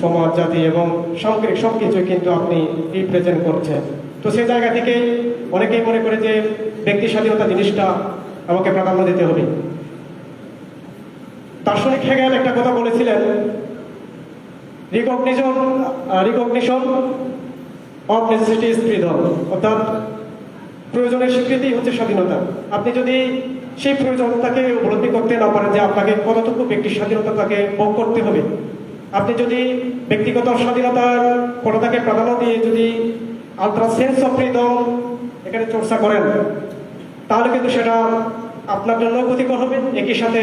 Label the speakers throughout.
Speaker 1: সমাজ, জাতি এবং সামগ্রিক সব কিছুই কিন্তু আপনি রিপ্রেজেন্ট করছেন। তো সেই জায়গা থেকে অনেকেই মনে করে যে ব্যক্তি স্বাধীনতা জিনিসটা আমাকে প্রাধান্য দিতে হবে। দার্শনিক হেগেল একটা কথা বলেছিলেন recognition recognition of necessity is freedom অর্থাৎ প্রয়োজনের স্বীকৃতি হচ্ছে স্বাধীনতা। আপনি যদি সেই প্রয়োজনটাকে উপলব্ধি করতে না পারেন যে আপনাকে কতটুকু ব্যক্তি স্বাধীনতা তাকে ভোগ করতে হবে আপনি যদি ব্যক্তিগত স্বাধীনতার কোনোটাকে প্রাধান্য দিয়ে যদি আলট্রা সেন্স অফ ফ্রিডম এখানে চর্চা করেন, তাহলে কিন্তু সেটা আপনার জন্য ক্ষতিকর হবে, একই সাথে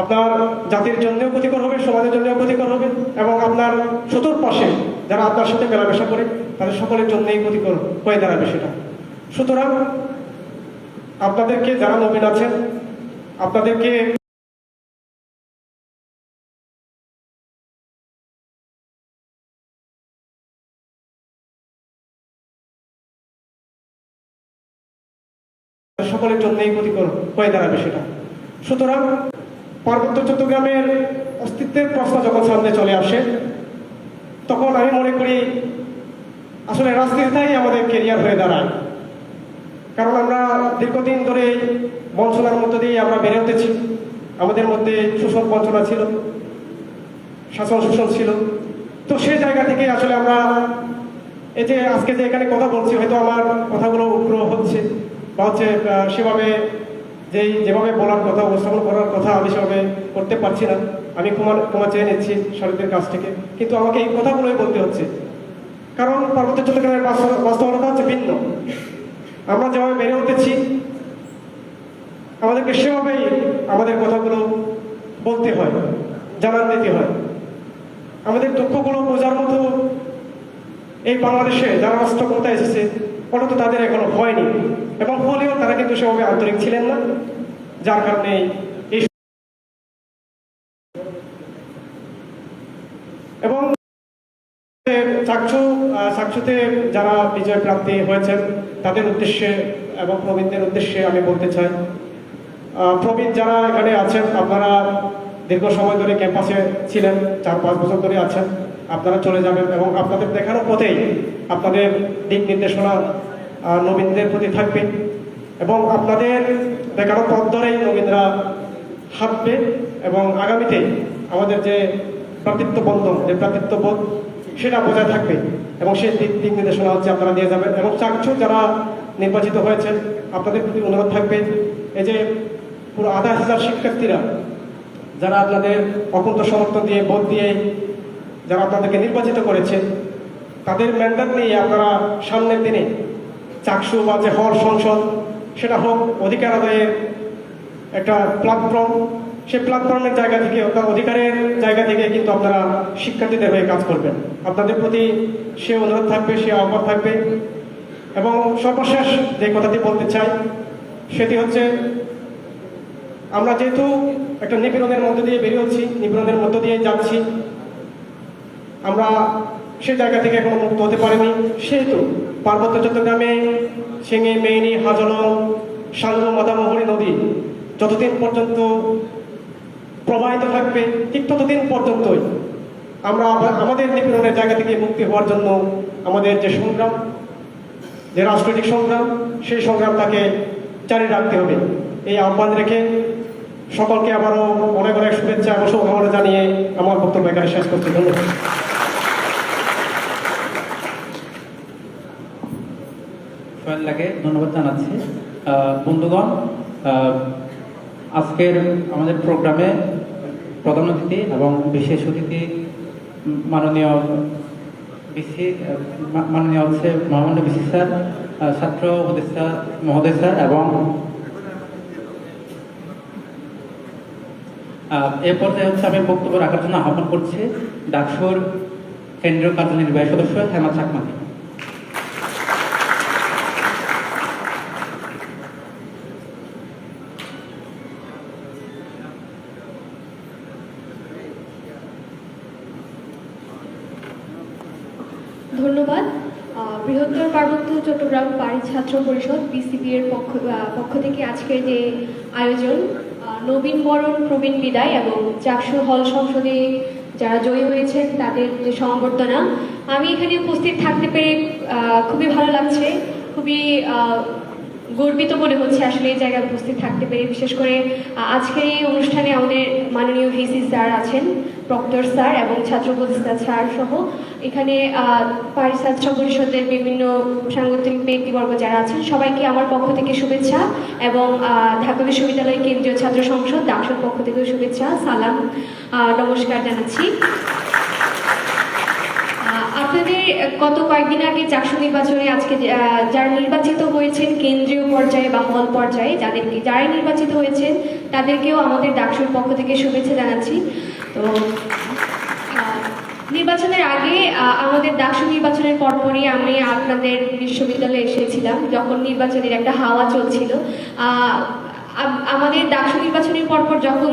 Speaker 1: আপনার জাতির জন্যও ক্ষতিকর হবে, সমাজের জন্যও ক্ষতিকর হবে এবং আপনার চতুর্পাশে যারা আপনার সাথে মেলামেশা করে, তাদের সকলের জন্যই ক্ষতিকর হয়ে দাঁড়াবে সেটা। সুতরাং আপনাদেরকে যারা নবীন আছেন, আপনাদেরকে সকলের জন্যই ক্ষতিকর হয়ে দাঁড়াবে সেটা সুতরাং পার্বত্য চট্টগ্রামের অস্তিত্বের প্রশ্ন যখন সামনে চলে আসে, তখন আমি মনে করি আসলে রাজনীতিটাই আমাদের কেরিয়ার হয়ে দাঁড়ায়। কারণ আমরা দীর্ঘদিন ধরে বঞ্চনার মধ্য দিয়ে আমরা বেড়ে উঠেছি। আমাদের মধ্যে শোষণ বঞ্চনা ছিল, শাসন শোষণ ছিল। তো সেই জায়গা থেকে আসলে আমরা এই যে আজকে যে এখানে কথা বলছি, হয়তো আমার কথাগুলো উগ্র হচ্ছে। বা হচ্ছে সেভাবে যেই, যেভাবে বলার কথা, উপস্থাপন করার কথা আমি সেভাবে করতে পারছি না। আমি ক্ষমা ক্ষমা চেয়ে নিচ্ছি শরীরের কাছ থেকে। কিন্তু আমাকে এই কথাগুলোই বলতে হচ্ছে। কারণ পার্বত্য চট্টগ্রামের বাস্তব- বাস্তবতা হচ্ছে ভিন্ন। আমরা যেভাবে বেড়ে উঠেছি, আমাদেরকে সেভাবেই আমাদের কথাগুলো বলতে হয়, জানান দিতে হয়। আমাদের দুঃখগুলো বোঝার মতো এই বাংলাদেশে যারা রাষ্ট্র ক্ষমতায় এসেছে ওটা তো তাদের এখনও হয়নি এবং হলেও তারা কিন্তু সেভাবে আন্তরিক ছিলেন না, যার কারণে এবং চাকচু চাকচুতে যারা বিজয় প্রাপ্তি হয়েছেন, তাদের উদ্দেশ্যে এবং প্রবীণদের উদ্দেশ্যে আমি বলতে চাই প্রবীণ যারা এখানে আছেন, আপনারা দীর্ঘ সময় ধরে ক্যাম্পাসে ছিলেন, চার পাঁচ বছর ধরে আছেন। আপনারা চলে যাবেন এবং আপনাদের দেখানো পথেই আপনাদের দিক নির্দেশনা নবীনদের প্রতি থাকবে। এবং আপনাদের দেখানো পথ ধরেই নবীনরা হাঁটবে এবং আগামীতে আমাদের যে প্রাতৃত্ব বন্ধন, যে প্রাতৃত্ব বোধ, সেটা বজায় থাকবে। এবং সেই দিক দিক নির্দেশনা হচ্ছে আপনারা দিয়ে যাবেন। এবং চাকচু যারা নির্বাচিত হয়েছেন, আপনাদের প্রতি অনুরোধ থাকবে এই যে পুরো আধা হাজার শিক্ষার্থীরা, যারা আপনাদের অকুন্ত সমর্থন দিয়ে ভোট দিয়ে যারা আপনাদেরকে নির্বাচিত করেছে, তাদের ম্যান্ডেট নিয়ে আপনারা সামনের দিনে চাকসু বা যে হল সংসদ, সেটা হোক অধিকার আদায়ের একটা প্ল্যাটফর্ম সেই প্ল্যাটফর্মের জায়গা থেকে অর্থাৎ অধিকারের জায়গা থেকে কিন্তু আপনারা শিক্ষার্থীদের হয়ে কাজ করবেন। আপনাদের প্রতি সে অনুরোধ থাকবে, সে আহ্বান থাকবে। এবং সর্বশেষ যে কথাটি বলতে চাই, সেটি হচ্ছে, আমরা যেহেতু একটা নিপীড়নের মধ্য দিয়ে বেরিয়েছি নিপীড়নের মধ্য দিয়ে যাচ্ছি আমরা সে জায়গা থেকে এখনও মুক্ত হতে পারিনি। সেহেতু পার্বত্য চট্টগ্রামে সিঙ্গি, মেইনি, হাজলং, সাঙ্গু মাদামোহরি নদী যতদিন পর্যন্ত প্রবাহিত থাকবে, ঠিক ততদিন পর্যন্তই আমরা আমাদের নিপীড়নের জায়গা থেকে মুক্তি হওয়ার জন্য আমাদের যে সংগ্রাম, যে রাজনৈতিক সংগ্রাম, সেই সংগ্রামটাকে জারি রাখতে হবে। এই আহ্বান রেখে সকলকে আবারও অনেক অনেক শুভেচ্ছা এবং শুভকামনা জানিয়ে আমার বক্তব্য এখানে শেষ করছি। ধন্যবাদ।
Speaker 2: লাগে ধন্যবাদ জানাচ্ছি। বন্ধুগণ আজকের আমাদের প্রোগ্রামে প্রধান অতিথি এবং বিশেষ অতিথি মাননীয় বিসি মাননীয় হচ্ছে মহামান্য বিসি স্যার ছাত্র উপদেষ্টা মহোদয় স্যার এবং এ পর্যায়ে হচ্ছে আমি বক্তব্য রাখার জন্য আহ্বান করছি ডাকসুর কেন্দ্রীয় কার্যনির্বাহী সদস্য হেমা চাকমাকে
Speaker 3: ধন্যবাদ বৃহত্তর পার্বত্য চট্টগ্রাম পাড়ি ছাত্র পরিষদ বিসিবি এর পক্ষ পক্ষ থেকে আজকের যে আয়োজন নবীন বরণ, প্রবীণ বিদায় এবং চাকসু হল সংসদে যারা জয়ী হয়েছেন, তাদের যে সংবর্ধনা। আমি এখানে উপস্থিত থাকতে পেরে খুবই ভালো লাগছে। খুবই গর্বিত মনে হচ্ছে আসলে এই জায়গায় উপস্থিত থাকতে পেরে, বিশেষ করে আজকের এই অনুষ্ঠানে আমাদের মাননীয় ভিসি স্যার আছেন প্রক্টর স্যার এবং ছাত্র উপদেষ্টা স্যার সহ। এখানে পারি ছাত্র পরিষদের বিভিন্ন সাংগঠনিক ব্যক্তিবর্গ যারা আছেন, সবাইকে আমার পক্ষ থেকে শুভেচ্ছা এবং ঢাকা বিশ্ববিদ্যালয় কেন্দ্রীয় ছাত্র সংসদ, ডাকসুর পক্ষ থেকেও শুভেচ্ছা, সালাম নমস্কার জানাচ্ছি। আপনাদের গত কয়েকদিন আগে চাকসু নির্বাচনে আজকে যারা নির্বাচিত হয়েছেন কেন্দ্রীয় পর্যায়ে বা হল পর্যায়ে, যাদেরকে, যারাই নির্বাচিত হয়েছেন, তাদেরকেও আমাদের ডাকসুর পক্ষ থেকে শুভেচ্ছা জানাচ্ছি। তো নির্বাচনের আগে আমাদের ডাকসু নির্বাচনের পরপরই আমি আপনাদের বিশ্ববিদ্যালয়ে এসেছিলাম, যখন নির্বাচনের একটা হাওয়া চলছিল। আমাদের ডাকসু নির্বাচনের পরপর যখন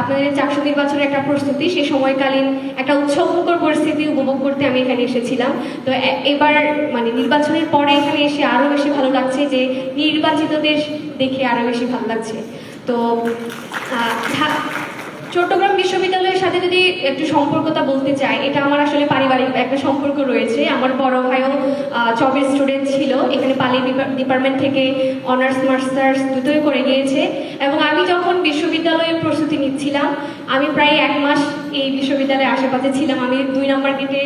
Speaker 3: আপনাদের চাকসু নির্বাচনের একটা প্রস্তুতি সেই সময়কালীন একটা উৎসবমুখর পরিস্থিতি উপভোগ করতে আমি এখানে এসেছিলাম। তো এবার মানে নির্বাচনের পরে এখানে এসে আরও বেশি ভালো লাগছে যে নির্বাচিতদের দেখে আরও বেশি ভালো লাগছে। তো চট্টগ্রাম বিশ্ববিদ্যালয়ের সাথে যদি একটু সম্পর্কতা বলতে চাই, এটা আমার আসলে পারিবারিক একটা সম্পর্ক রয়েছে। আমার বড় ভাইও চবের স্টুডেন্ট ছিল। এখানে পালি ডিপার্টমেন্ট থেকে অনার্স মাস্টার্স দুটোই করে গিয়েছে। এবং আমি যখন বিশ্ববিদ্যালয়ে প্রস্তুতি নিচ্ছিলাম, আমি প্রায় এক মাস এই বিশ্ববিদ্যালয়ের আশেপাশে ছিলাম। আমি দুই নম্বর গেটে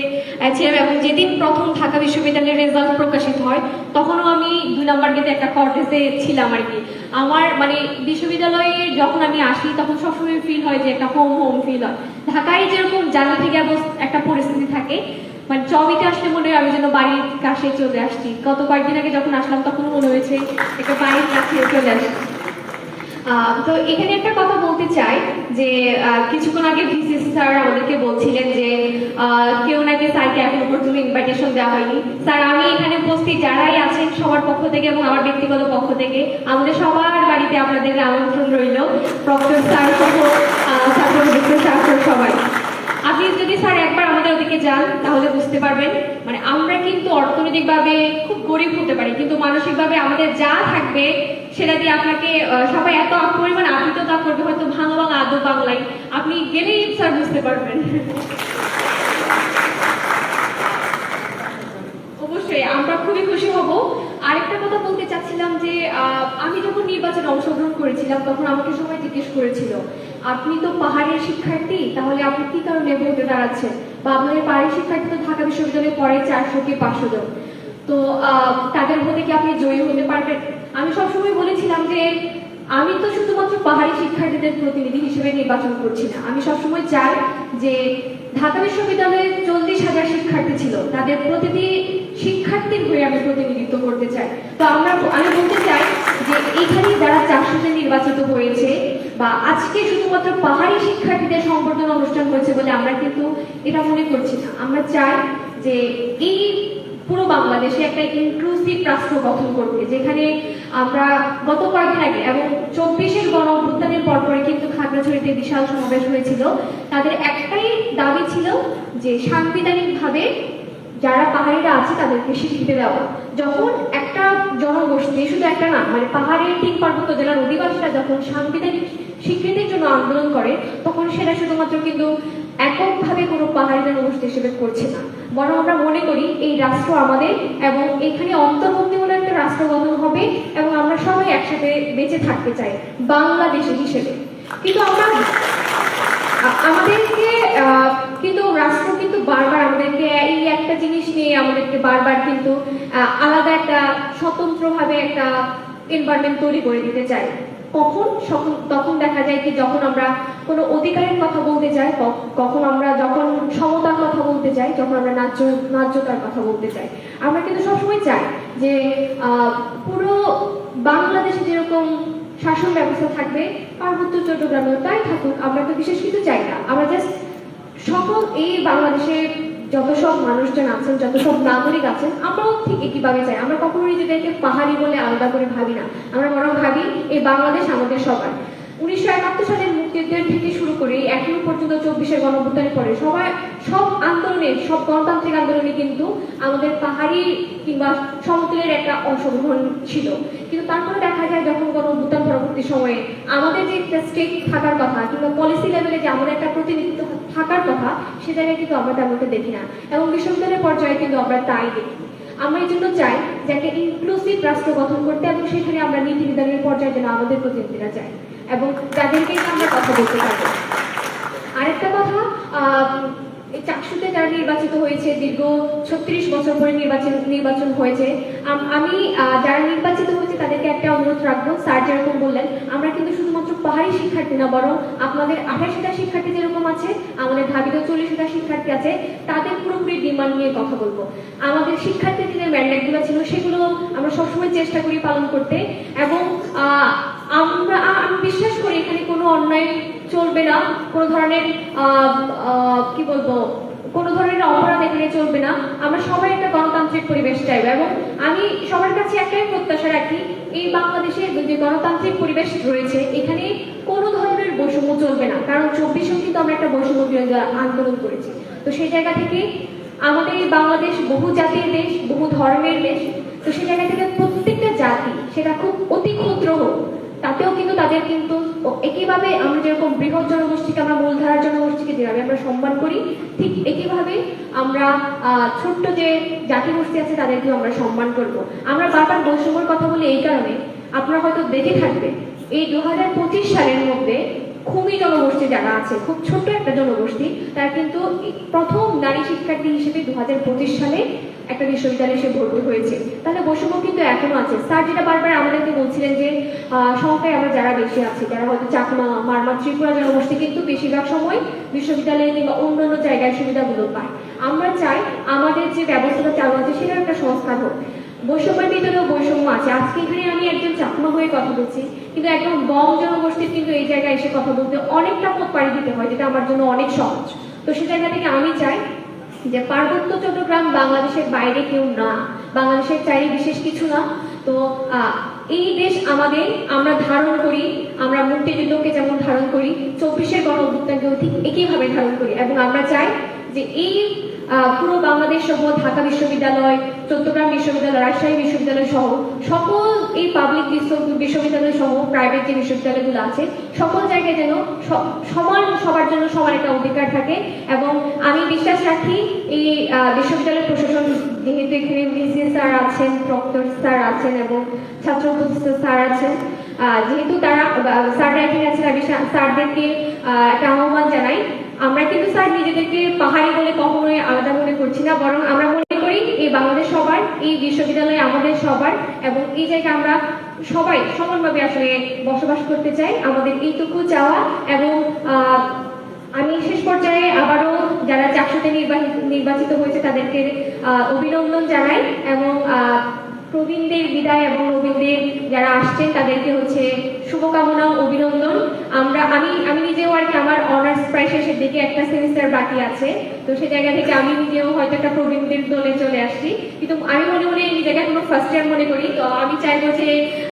Speaker 3: ছিলাম এবং যেদিন প্রথম ঢাকা বিশ্ববিদ্যালয়ের রেজাল্ট প্রকাশিত হয়, তখনও আমি দুই নম্বর গেটে একটা কর্টেসে ছিলাম আর কি। আমার মানে বিশ্ববিদ্যালয়ে যখন আমি আসি, তখন সবসময় ফিল হয় যে একটা হোম হোম ফিল হয়। ঢাকায় যেরকম জান্নাতি থেকে একটা পরিস্থিতি থাকে মানে চবিতে আসলে মনে হয় আমি যেন বাড়ির কাছে চলে আসছি। গত কয়েকদিন আগে যখন আসলাম তখন মনে হয়েছে একটা বাড়ির কাছে চলে আসছি। তো এখানে একটা কথা বলতে চাই যে কিছুক্ষণ আগে ভিসি স্যার আমাদেরকে বলছিলেন যে কেউ নাকি স্যারকে এখন পর্যন্ত ইনভাইটেশন দেওয়া হয়নি। স্যার, আমি এখানে উপস্থিত যারাই আছেন সবার পক্ষ থেকে এবং আমার ব্যক্তিগত পক্ষ থেকে, আমাদের সবার বাড়িতে আপনাদের আমন্ত্রণ রইল। প্রফেসর স্যার সহ ছাত্র সবাই। আপনি যদি স্যার একবার আমাদের ওদিকে যান, তাহলে বুঝতে পারবেন। মানে আমরা কিন্তু অর্থনৈতিকভাবে খুব গরিব হতে পারি, কিন্তু মানসিকভাবে আমাদের যা থাকবে, সেটা দিয়ে আপনাকে সবাই এত পরিমাণ আবৃততা করবে, হয়তো ভাঙা ভাঙা আদৌ বাংলায়। আপনি গেলেই স্যার বুঝতে পারবেন। অবশ্যই, আমরা খুবই খুশি হব। আরেকটা কথা বলতে চাচ্ছিলাম যে আমি যখন নির্বাচনে অংশগ্রহণ করেছিলাম, তখন আমাকে সবাই জিজ্ঞেস করেছিল আপনি তো পাহাড়ের শিক্ষার্থী, তাহলে আপনি কি কারণে ভোটে দাঁড়াচ্ছেন বা আপনাদের পাহাড়ের শিক্ষার্থী তো ঢাকা বিশ্ববিদ্যালয়ে পড়ে চারশো কি পাঁচশো জন। তো তাদের মধ্যে কি আপনি জয়ী হতে পারবেন? আমি সবসময় বলেছিলাম যে, আমি তো শুধুমাত্র পাহাড়ি শিক্ষার্থীদের প্রতিনিধি হিসেবে নির্বাচন করছি না। আমি সবসময় চাই যে, ঢাকা বিশ্ববিদ্যালয়ে চল্লিশ হাজার শিক্ষার্থী ছিল, তাদের প্রতিটি শিক্ষার্থীর হয়ে আমি প্রতিনিধিত্ব করতে চাই। তো আমরা, আমি বলতে চাই যে এইখানে যারা চারশোতে নির্বাচিত হয়েছে বা আজকে শুধুমাত্র পাহাড়ি শিক্ষার্থীদের সংবর্ধনা অনুষ্ঠান হয়েছে বলে আমরা কিন্তু এটা মনে করছি না। আমরা চাই যে এই পুরো বাংলাদেশে একটা ইনক্লুসিভ রাষ্ট্র গঠন করতে যেখানে আমরা গত কয়েকদিন আগে এবং চব্বিশের গণ অভ্যুত্থানের পরপরে কিন্তু খাগড়াছড়িতে বিশাল সমাবেশ হয়েছিল। তাদের একটাই দাবি ছিল যে সাংবিধানিকভাবে যারা পাহাড়িরা আছে তাদেরকে স্বীকৃতি দেওয়া যখন একটা জনগোষ্ঠী, শুধু একটা না মানে পাহাড়ের তিন পার্বত্য জেলার অধিবাসীরা যখন সাংবিধানিক স্বীকৃতির জন্য আন্দোলন করে, তখন সেটা শুধুমাত্র কিন্তু এককভাবে কোনো পাহাড়ি জনগোষ্ঠী হিসেবে করছে না। বরং আমরা মনে করি এই রাষ্ট্র আমাদের এবং এখানে অন্তর্ভুক্তিমূলক একটা রাষ্ট্র গঠন হবে এবং আমরা সবাই একসাথে বেঁচে থাকতে চাই, বাংলাদেশি হিসেবে। কিন্তু আমরা আমাদেরকে কিন্তু রাষ্ট্র কিন্তু বারবার আমাদেরকে এই একটা জিনিস নিয়ে আমাদেরকে বারবার কিন্তু আলাদা একটা স্বতন্ত্রভাবে একটা এনভায়রনমেন্ট তৈরি করে দিতে চায়। কখন? তখন দেখা যায় কি যখন আমরা কোনো অধিকারের কথা বলতে চাই কখন আমরা যখন সমতার কথা বলতে চাই, যখন আমরা ন্যায্য, ন্যায্যতার কথা বলতে চাই। আমরা কিন্তু সবসময় চাই যে পুরো বাংলাদেশে যেরকম শাসন ব্যবস্থা থাকবে, পার্বত্য চট্টগ্রামেও তাই থাকুক, আমরা তো বিশেষ কিছু চাই না। আমরা জাস্ট সকল এই বাংলাদেশে যত সব মানুষজন আছেন, যত সব নাগরিক আছেন, আমরাও ঠিক একইভাবে চাই আমরা কখনো নিজেদেরকে পাহাড়ি বলে আলাদা করে ভাবি না। আমরা বরং ভাবি, এই বাংলাদেশ আমাদের সবার। উনিশশো একাত্তর সালের মুক্তিযুদ্ধের থেকে শুরু করে এখনও পর্যন্ত চব্বিশের গণঅভ্যুত্থানের পরে সবাই, সব আন্দোলনে, সব গণতান্ত্রিক আন্দোলনে কিন্তু আমাদের পাহাড়ি কিংবা সমতলের একটা অংশগ্রহণ ছিল। কিন্তু তারপরে দেখা যায় যখন ভুটান পরবর্তী সময়ে আমাদের যে একটা স্টেট থাকার কথা কিংবা পলিসি লেভেলে যে আমাদের একটা প্রতিনিধিত্ব থাকার কথা, সে জায়গায় কিন্তু আমরা তেমনটা দেখি না। এবং বিশ্ববিদ্যালয়ের পর্যায়ে কিন্তু আমরা তাই দেখি। আমরা এই জন্য চাই যে একটা ইনক্লুসিভ রাষ্ট্র গঠন করতে এবং সেখানে আমরা নীতি নির্ধারণের পর্যায়ে যেন আমাদের প্রতিনিধিরা যায়। এবং তাদেরকে আমরা কথা বলতে পারব। আরেকটা কথা চাকসুতে যারা নির্বাচিত হয়েছে, দীর্ঘ ছত্রিশ বছর পরে নির্বাচন নির্বাচন হয়েছে, আম- যারা নির্বাচিত হয়েছে তাদেরকে একটা অনুরোধ রাখব। স্যার যেরকম বললেন, আমরা কিন্তু শুধুমাত্র পাহাড়ি শিক্ষার্থী না, বরং আপনাদের আঠাশ হাজার শিক্ষার্থী যেরকম আছে, আমাদের ঢাবিতে চল্লিশ হাজার শিক্ষার্থী আছে, তাদের পুরোপুরি ডিমান্ড নিয়ে কথা বলব। আমাদের শিক্ষার্থীদের ম্যান্ডেটগুলো ছিল, সেগুলো আমরা সবসময় চেষ্টা করি পালন করতে, এবং আমরা আমি বিশ্বাস করি এখানে কোনো অন্যায় চলবে না, কোনো ধরনের কি বলব, কোনো ধরনের অপরাধ এখানে চলবে না। আমরা সবাই একটা গণতান্ত্রিক পরিবেশ চাইব এবং আমি সবার কাছে একটাই প্রত্যাশা রাখি, এই বাংলাদেশে যে গণতান্ত্রিক পরিবেশ রয়েছে, এখানে কোনো ধরনের বৈষম্য চলবে না। কারণ চব্বিশেও কিন্তু আমরা একটা বৈষম্য বিরোধী আন্দোলন করেছি। তো সেই জায়গা থেকে আমাদের এই বাংলাদেশ বহু জাতির দেশ, বহু ধর্মের দেশ, তো সেই জায়গা থেকে প্রত্যেকটা জাতি সেটা খুব অতি ক্ষুদ্র হোক, তাতেও কিন্তু তাদের কিন্তু একইভাবে আমরা যেরকম বৃহৎ জনগোষ্ঠীকে আমরা মূলধারার জনগোষ্ঠীকে যেভাবে আমরা সম্মান করি, ঠিক একইভাবে আমরা ছোট্ট যে জাতি গোষ্ঠী আছে তাদেরকেও আমরা সম্মান করব। আমরা বারবার বৈষম্যর কথা বলি এই কারণে, আপনারা হয়তো দেখে থাকবেন, এই দু হাজার পঁচিশ সালের মধ্যে খুবই জনগোষ্ঠী যারা আছে, খুব ছোট্ট একটা জনগোষ্ঠী, তারা কিন্তু প্রথম নারী শিক্ষার্থী হিসেবে দু হাজার পঁচিশ সালে একটা বিশ্ববিদ্যালয়ে এসে ভর্তি হয়েছে। তাহলে বৈষম্য কিন্তু এখনও আছে। স্যার যেটা বারবার আমাদেরকে বলছিলেন যে সংখ্যায় আমরা যারা বেশি আছে যারা হয়তো চাকমা, মারমা, ত্রিপুরা জনগোষ্ঠী কিন্তু বেশিরভাগ সময় বিশ্ববিদ্যালয়ে কিংবা অন্যান্য জায়গায় সুবিধাগুলো পায়। আমরা চাই আমাদের যে ব্যবস্থাটা চালু আছে, সেটার একটা সংস্কার হোক। বৈষম্যের ভিতরেও বৈষম্য আছে। আজকে এখানে আমি একজন চাকমা হয়ে কথা বলছি, কিন্তু একদম বম জনগোষ্ঠীর কিন্তু এই জায়গায় এসে কথা বলতে অনেকটা পথ পাড়ি দিতে হয়, যেটা আমার জন্য অনেক সহজ। তো সে জায়গা থেকে আমি চাই যে পার্বত্য চট্টগ্রাম বাংলাদেশের বাইরে কেউ না, বাংলাদেশের চাই বিশেষ কিছু না। তো এই দেশ আমাদের, আমরা ধারণ করি, আমরা মুক্তিযুদ্ধকে যেমন ধারণ করি, চব্বিশের গণ অভ্যুত্থানকেও ঠিক একইভাবে ধারণ করি। এবং আমরা চাই যে এই পুরো বাংলাদেশ সহ ঢাকা বিশ্ববিদ্যালয় চট্টগ্রাম বিশ্ববিদ্যালয়, রাজশাহী বিশ্ববিদ্যালয় সহ সকল এই পাবলিক বিশ্ববিদ্যালয় সহ প্রাইভেট যে বিশ্ববিদ্যালয়গুলো আছে, সকল জায়গায় যেন সমান সবার জন্য সমান একটা অধিকার থাকে এবং আমি বিশ্বাস রাখি এই বিশ্ববিদ্যালয় প্রশাসন যেহেতু এখানে ভিসি স্যার আছেন প্রক্টর স্যার আছেন এবং ছাত্র স্যার আছেন যেহেতু তারা স্যাররা এখানে আছেন আমি স্যারদেরকে একটা আহ্বান জানাই। আমরা কিন্তু স্যার নিজেদেরকে পাহাড়ি বলে কখনোই আলাদা মনে করছি না, বরং আমরা করি এই বাংলাদেশ সবার, এই বিশ্ববিদ্যালয় আমাদের সবার, এবং এই জায়গায় আমরা সবাই সমানভাবে আসলে বসবাস করতে চাই। আমাদের এইটুকু চাওয়া, এবং আমি শেষ পর্যায়ে আবারও যারা চাকরিতে নির্বাচিত হয়েছে তাদেরকে অভিনন্দন জানাই, এবং প্রবীণদের বিদায় এবং নবীনদের যারা আসছেন, তাদেরকে হচ্ছে শুভকামনা অভিনন্দন। আমরা, আমি আমি নিজেও আর কি আমার অনার্স প্রায় শেষের দিকে একটা সেমিস্টার বাকি আছে। তো সেই জায়গা থেকে আমি নিজেও হয়তো একটা প্রবীণদের দলে চলে আসছি। কিন্তু আমি মনে মনে নিজেকে এখনও ফার্স্ট ইয়ার মনে করি। তো আমি চাইব যে